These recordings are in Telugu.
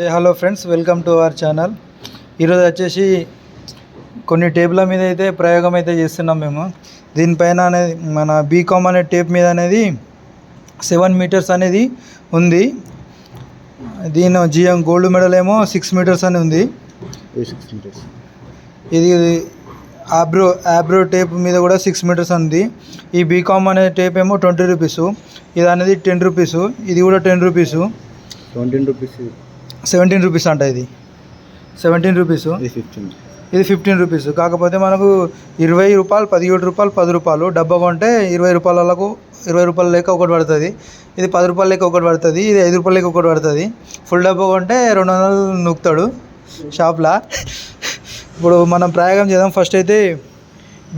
Hey hello friends welcome to our channel ఈరోజు వచ్చేసి కొన్ని టేపుల మీద అయితే ప్రయోగం అయితే చేస్తున్నాం మేము. దీనిపైన అనేది మన బీకామ్ అనే టేప్ మీద అనేది సెవెన్ మీటర్స్ అనేది ఉంది. దీని జిఎం గోల్డ్ మెడల్ ఏమో సిక్స్ మీటర్స్ అని ఉంది. ఇది ఆబ్రో ఆబ్రో టేప్ మీద కూడా సిక్స్ మీటర్స్ ఉంది. ఈ బీకామ్ అనే టేప్ ఏమో ట్వంటీ రూపీస్ ఇది అనేది టెన్ రూపీస్ ఇది కూడా ten rupees twenty rupees seventeen rupees అంట ఇది. Seventeen rupees? ఇది ఫిఫ్టీన్ ఇది ఫిఫ్టీన్ రూపీస్. కాకపోతే మనకు ఇరవై రూపాయలు పదిహేడు రూపాయలు పది రూపాయలు డబ్బా కొంటే ఇరవై రూపాయలకు ఇరవై రూపాయల లెక్క ఒకటి పడుతుంది. ఇది పది రూపాయల లెక్క ఒకటి పడుతుంది. ఇది ఐదు రూపాయల లెక్క ఒకటి పడుతుంది. ఫుల్ డబ్బా కొంటే రెండు వందలు నూకుతాడు షాప్లో. ఇప్పుడు మనం ప్రయోగం చేద్దాం. ఫస్ట్ అయితే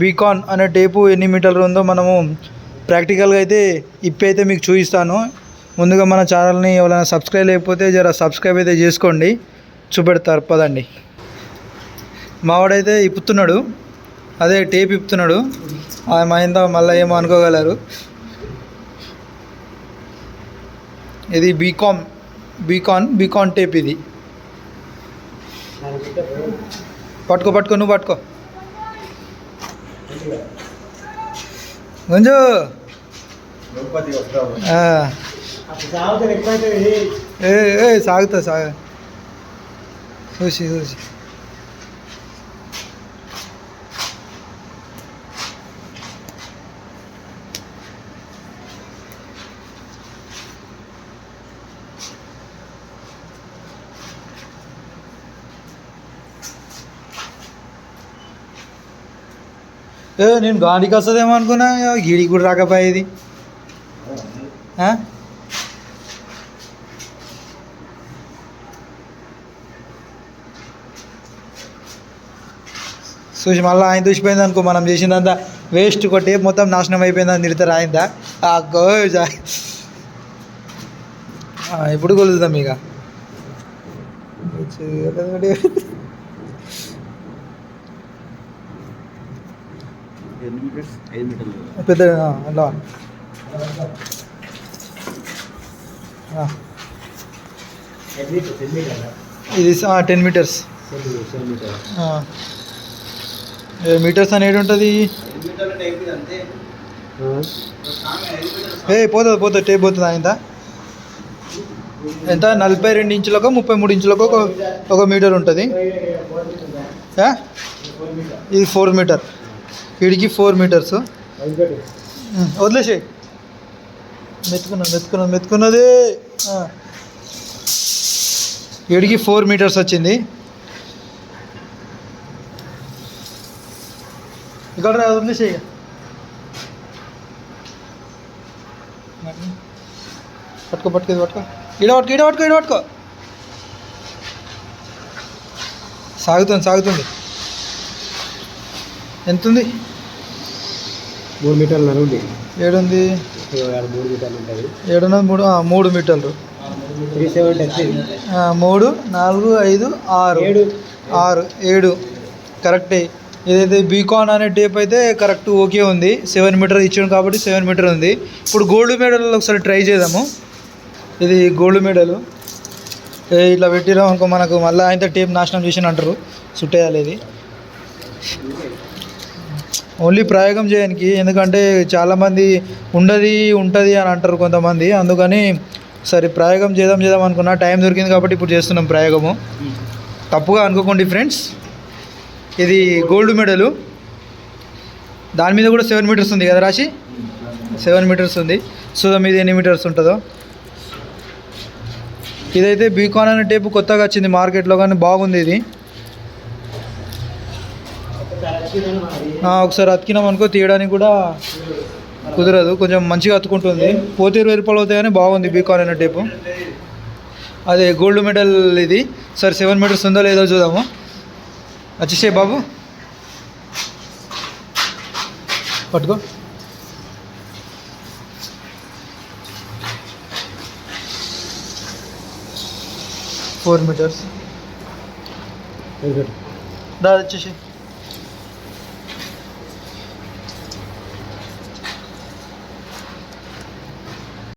బీకాన్ అనే టేపు ఎన్ని మీటర్లు ఉందో మనము ప్రాక్టికల్గా అయితే ఇప్పి అయితే మీకు చూపిస్తాను. ముందుగా మన ఛానల్ని ఎవరైనా సబ్స్క్రైబ్ లేకపోతే జర సబ్స్క్రైబ్ అయితే చేసుకోండి. చూపెడతారు. పదండి. మావాడైతే ఇప్పుతున్నాడు. అదే టేప్ ఇప్పుతున్నాడు. మా ఇంత మళ్ళీ ఏమో అనుకోగలరు. ఇది బీకామ్ బీకాన్ బీకాన్ టేప్ ఇది. పట్టుకో పట్టుకో నువ్వు పట్టుకో. గుంజు. ఏ ఏ సాగుతా సాగ చూసి చూసి ఏ నేను గాడికి వస్తుందేమో అనుకున్నా గీడికి కూడా రాకపోయేది చూసి మళ్ళీ ఆయన చూసిపోయింది అనుకో మనం చేసిందంతా వేస్ట్ కొట్టి మొత్తం నాశనం అయిపోయిందని తిడతారు ఆయనదా? అగ్గో జా- ఆ, ఇప్పుడు కొలుద్దాం ఇక? ఎన్ని మీటర్స్ ఐదు మీటర్లు పెద్ద ఆ, అలా ఆ, ఇది టెన్ మీటర్స్ మీటర్స్ అని ఏడు ఉంటుంది? ఏ పోతుంది పోతుంది టేప్ పోతుంది ఆయన ఎంత? నలభై రెండు ఇంచులకు ముప్పై మూడు ఇంచులకు ఒక ఒక మీటర్ ఉంటుంది. ఇది ఫోర్ మీటర్. వీడికి ఫోర్ మీటర్స్. వదిలేసే మెత్తుకున్నా మెత్తుకున్నా మెత్తుకున్నది వీడికి ఫోర్ మీటర్స్ వచ్చింది. ఇక్కడ వదిలేసే. పట్టుకో పట్టుకో ఇది పట్టుకో. ఈడ పట్టుకో ఈడ పట్టుకో ఈడ పట్టుకో. సాగుతుంది సాగుతుంది. ఎంత ఉంది మూడు మీటర్లు నడుండి ఏడుంది? మూడు మీటర్లు ఉంటుంది. ఏడున్నది మూడు మూడు మీటర్లు. త్రీ సెవెంటీ మూడు నాలుగు ఐదు ఆరు. ఏడు. ఆరు ఏడు. కరెక్టే. ఏదైతే బీకాన్ అనే టేప్ అయితే కరెక్ట్ ఓకే ఉంది. సెవెన్ మీటర్ ఇచ్చాను కాబట్టి సెవెన్ మీటర్ ఉంది. ఇప్పుడు గోల్డ్ మెడల్ ఒకసారి ట్రై చేద్దాము. ఇది గోల్డ్ మెడల్. ఇట్లా పెట్టినాం అనుకో మనకు మళ్ళీ ఆయన టేప్ నాశనం చేసిన అంటారు. చుట్టేయాలి ఇది. ఓన్లీ ప్రయోగం చేయడానికి ఎందుకంటే చాలామంది ఉండదు ఉంటుంది అని అంటారు కొంతమంది. అందుకని సరే ప్రయోగం చేద్దాం చేద్దాం అనుకున్నా టైం దొరికింది కాబట్టి ఇప్పుడు చేస్తున్నాం ప్రయోగము. తప్పుగా అనుకోకండి ఫ్రెండ్స్. ఇది గోల్డ్ మెడలు. దాని మీద కూడా సెవెన్ మీటర్స్ ఉంది కదా రాశి? సెవెన్ మీటర్స్ ఉంది. సో మీద ఎన్ని మీటర్స్ ఉంటుందో? ఇదైతే బీకాన్ అనే టేపు కొత్తగా వచ్చింది మార్కెట్లో కానీ బాగుంది ఇది. ఒకసారి అతికినాం అనుకో తీయడానికి కూడా కుదరదు. కొంచెం మంచిగా అతుకుంటుంది. పోతే ఇరవై రూపాయలు అవుతాయి కానీ బాగుంది బీకాన్ అనే టేపు. అదే గోల్డ్ మెడల్ ఇది. సరే సెవెన్ మీటర్స్ ఉందో లేదో చూద్దాము. వచ్చేసే బాబు పట్టుకో ఫోర్ మీటర్స్ దా వచ్చేసి